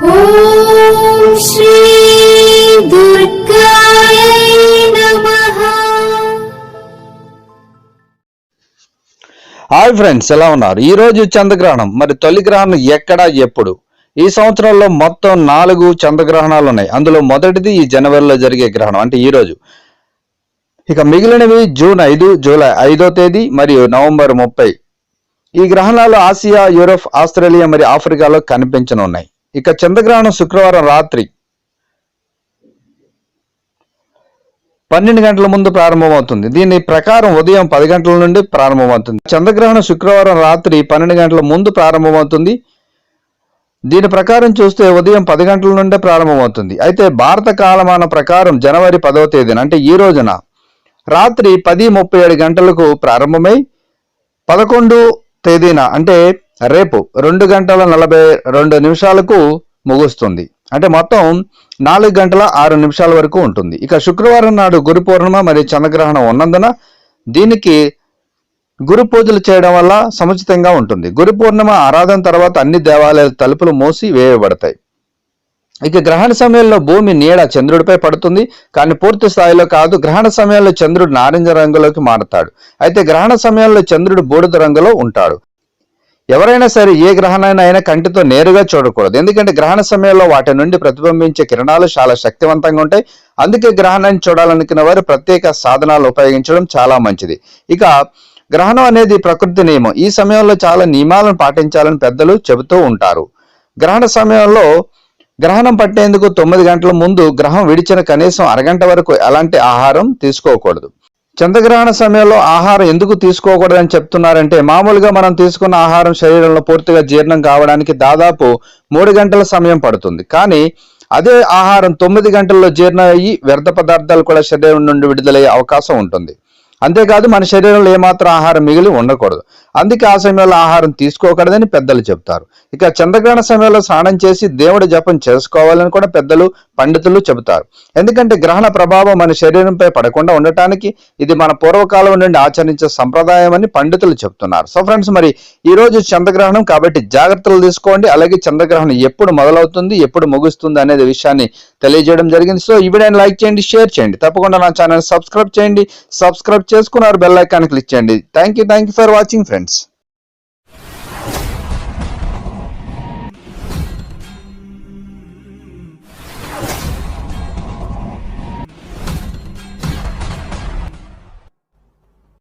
Hi friends ఎలా ఉన్నారు? ఈ రోజు చంద్రగ్రహణం. మరి తొలి గ్రహణం ఎక్కడ ఎప్పుడు? ఈ సంవత్సరంలో మొత్తం నాలుగు చంద్రగ్రహణాలు ఉన్నాయి. అందులో మొదటిది ఈ జనవరిలో జరిగే గ్రహణం అంటే ఈ రోజు. ఇక మిగిలినవి జూన్ ఐదు జూలై ఐదో తేదీ మరియు నవంబర్ ముప్పై. ఈ గ్రహణాలు ఆసియా యూరోప్ ఆస్ట్రేలియా మరియు ఆఫ్రికాలో కనిపించనున్నాయి. ఇక చంద్రగ్రహణం శుక్రవారం రాత్రి పన్నెండు గంటల ముందు ప్రారంభమవుతుంది. దీని ప్రకారం ఉదయం పది గంటల నుండి ప్రారంభమవుతుంది. చంద్రగ్రహణం శుక్రవారం రాత్రి పన్నెండు గంటల ముందు ప్రారంభమవుతుంది. దీని ప్రకారం చూస్తే ఉదయం పది గంటల నుండే ప్రారంభమవుతుంది. అయితే భారత కాలమాన ప్రకారం జనవరి పదవ తేదీన అంటే ఈ రోజున రాత్రి పది ముప్పై ఏడు గంటలకు ప్రారంభమై పదకొండు తేదీన అంటే రేపు రెండు గంటల నలభై రెండు నిమిషాలకు ముగుస్తుంది. అంటే మొత్తం నాలుగు గంటల ఆరు నిమిషాల వరకు ఉంటుంది. ఇక శుక్రవారం నాడు గురు పూర్ణిమ మరియు చంద్రగ్రహణం ఉన్నందున దీనికి గురు పూజలు చేయడం వల్ల సముచితంగా ఉంటుంది. గురు పూర్ణిమ ఆరాధన తర్వాత అన్ని దేవాలయాల తలుపులు మూసి వేయబడతాయి. ఇక గ్రహణ సమయంలో భూమి నీడ చంద్రుడిపై పడుతుంది. కానీ పూర్తి స్థాయిలో కాదు గ్రహణ సమయంలో చంద్రుడు నారింజ రంగులోకి మారుతాడు. అయితే గ్రహణ సమయంలో చంద్రుడు బూడిద రంగులో ఉంటాడు. ఎవరైనా సరే ఏ గ్రహణాన్ని అయినా కంటితో నేరుగా చూడకూడదు. ఎందుకంటే గ్రహణ సమయంలో వాటి నుండి ప్రతిబింబించే కిరణాలు చాలా శక్తివంతంగా ఉంటాయి. అందుకే గ్రహణాన్ని చూడాలనుకున్న వారు ప్రత్యేక సాధనాలు ఉపయోగించడం చాలా మంచిది. ఇక గ్రహణం అనేది ప్రకృతి నియమం. ఈ సమయంలో చాలా నియమాలను పాటించాలని పెద్దలు చెబుతూ ఉంటారు. గ్రహణ సమయంలో గ్రహణం పట్టేందుకు తొమ్మిది గంటల ముందు గ్రహం విడిచిన కనీసం అరగంట వరకు ఎలాంటి ఆహారం తీసుకోకూడదు. చంద్రగ్రహణ సమయంలో ఆహారం ఎందుకు తీసుకోకూడదని చెప్తున్నారంటే మామూలుగా మనం తీసుకున్న ఆహారం శరీరంలో పూర్తిగా జీర్ణం కావడానికి దాదాపు మూడు గంటల సమయం పడుతుంది. కానీ అదే ఆహారం తొమ్మిది గంటల్లో జీర్ణం అయ్యి వ్యర్థ పదార్థాలు కూడా శరీరం నుండి విడుదలయ్యే అవకాశం ఉంటుంది. అంతేకాదు మన శరీరంలో ఏమాత్రం ఆహారం మిగిలి ఉండకూడదు. అందుకే ఆ సమయంలో ఆహారం తీసుకోకూడదని పెద్దలు చెప్తారు. ఇక చంద్రగ్రహణ సమయంలో స్నానం చేసి దేవుడి జపం చేసుకోవాలని కూడా పెద్దలు పండితులు చెబుతారు. ఎందుకంటే గ్రహణ ప్రభావం మన శరీరంపై పడకుండా ఉండటానికి ఇది మన పూర్వకాలం నుండి ఆచరించే సంప్రదాయం అని పండితులు చెప్తున్నారు సో ఫ్రెండ్స్ మరి ఈ రోజు చంద్రగ్రహణం కాబట్టి జాగ్రత్తలు తీసుకోండి. అలాగే చంద్రగ్రహణం ఎప్పుడు మొదలవుతుంది ఎప్పుడు ముగుస్తుంది అనేది విషయాన్ని తెలియజేయడం జరిగింది. సో ఈ వీడియోని లైక్ చేయండి షేర్ చేయండి. తప్పకుండా నా ఛానల్ సబ్స్క్రైబ్ చేయండి. సబ్స్క్రైబ్ చేసుకున్నారు బెల్ ఐకాన్ క్లిక్ చేయండి. Thank you thank you for watching friends